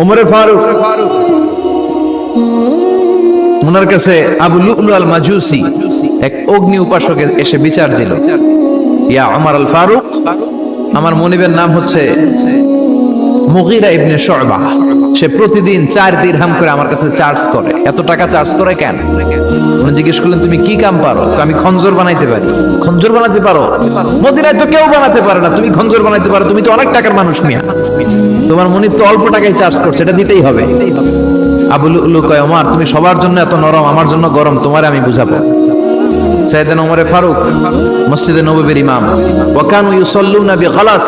ওমরে ফারুক। ওনার কাছে আবু লুকলু আল মাজুসি এক অগ্নি উপাসকে এসে বিচার দিল। ইয়া আমার আল ফারুক আমার মনিবের নাম হচ্ছে মুগিরা ইবনে শুয়বা সে প্রতিদিন চার দিরহাম করে আমার কাছে চার্জ করে। এত টাকা চার্জ করে কেন? উনি জিজ্ঞেস করলেন, তুমি কি কাম পারো? আমি খঞ্জর বানাইতে পারি। খঞ্জর বানাতে পারো? মদিনায় তো কেউ বানাতে পারে না। তুমি খঞ্জর বানাইতে পারো। তুমি তো অনেক টাকার মানুষ মিয়া। তোমার মনিব তো অল্প টাকায় চার্জ করছে এটা দিতেই হবে। আবুল কয় আমার তুমি সবার জন্য এত নরম, আমার জন্য গরম, তোমারে আমি বুঝাবো। সাইয়েদান ওমরে ফারুক, মসজিদে নববীর ইমাম। ওয়াকানু ইউসাল্লুনা বিগালাস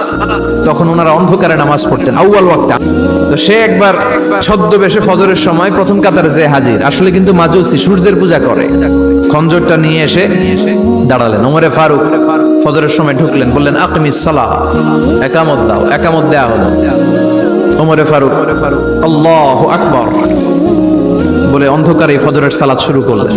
তখন ওনারা অন্ধকারে নামাজ পড়তেন, আউয়াল ওয়াক্তা। তো সে একবার ছদ্মবেশে ফজরের সময় প্রথম কাতারে যে হাজির। আসলে কিন্তু মাজুসি সূর্যের পূজা করে। খঞ্জরটা নিয়ে এসে দাঁড়ালেন। ওমরে ফারুক ফজরের সময় ঢুকলেন, বললেন, আকিমিস সালাহ, একামত দাও, একামত দেয়া হলো। ওমরে ফারুক, আল্লাহ আকবর। বলে অন্ধকারে ফজরের সালাত শুরু করলেন।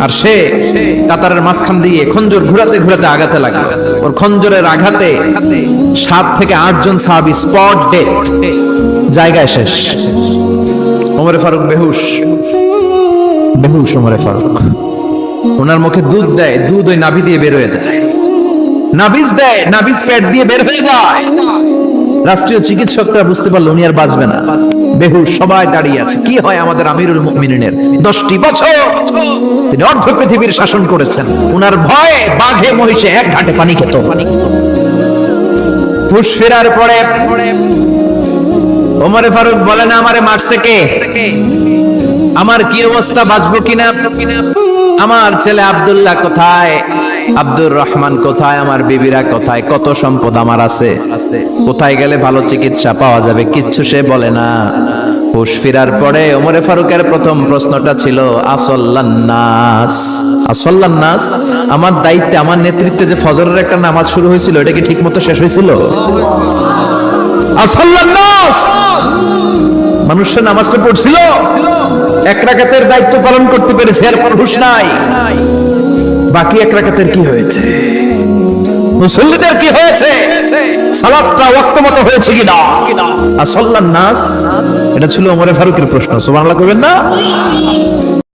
আর সে কাতারের মাঝখান দিয়ে খঞ্জর ঘুরাতে ঘুরাতে আগাতে লাগল। ওর খঞ্জরের আঘাতে সাত থেকে আটজন সাহাবি স্পট ডেট জায়গায় শেষ। ওমরে ফারুক বেহুশ। বেহুশ ওমরে ফারুক। ওনার মুখে দুধ দেয়, দুধ ওই নাভি দিয়ে বের হয়ে যায়। নাভিজ দেয়, নাভিজ পেট দিয়ে বের হয়ে যায়। রাষ্ট্রীয় চিকিৎসকরা বুঝতে পারল উনি আর বাঁচবে না। বেহুশ সবাই দাঁড়িয়ে আছে। কি হয় আমাদের আমিরুল মুমিনিনের? দশটি বছর তিনি অর্ধ পৃথিবীর শাসন করেছেন। উনার ভয়ে বাঘে মহিষে এক ঘাটে পানি খেত। হুশ ফেরার পরে ওমরে ফারুক বলে না আমারে মারছে কে? আমার কি অবস্থা? বাঁচবো কিনা? আমার ছেলে আব্দুল্লাহ কোথায়? আব্দুর রহমান কোথায়? আমার বিবিরা কোথায়? কত সম্পদ আমার আছে? কোথায় গেলে ভালো চিকিৎসা পাওয়া যাবে? কিচ্ছু সে বলে না। হুশ ফিরার পরে ওমরে ফারুকের প্রথম প্রশ্নটা ছিল আসল্লান্নাস আসল্লান্নাস আমার দায়িত্বে, আমার নেতৃত্বে যে ফজরের একটা নামাজ শুরু হয়েছিল, এটা কি ঠিক মতো শেষ হয়েছিল? আসল্লান্নাস মানুষের নামাজটা পড়ছিল। এক রাকাতের দায়িত্ব পালন করতে পেরেছে, এরপর হুশ নাই। বাকি এক রাকাতের কি হয়েছে? মুসল্লিদের কি হয়েছে? সালাতটা ওয়াক্ত মতো হয়েছে কি না আর সল্লান নাস, এটা ছিল ওমরে ফারুকের প্রশ্ন, সুবহানাল্লাহ কইবেন না?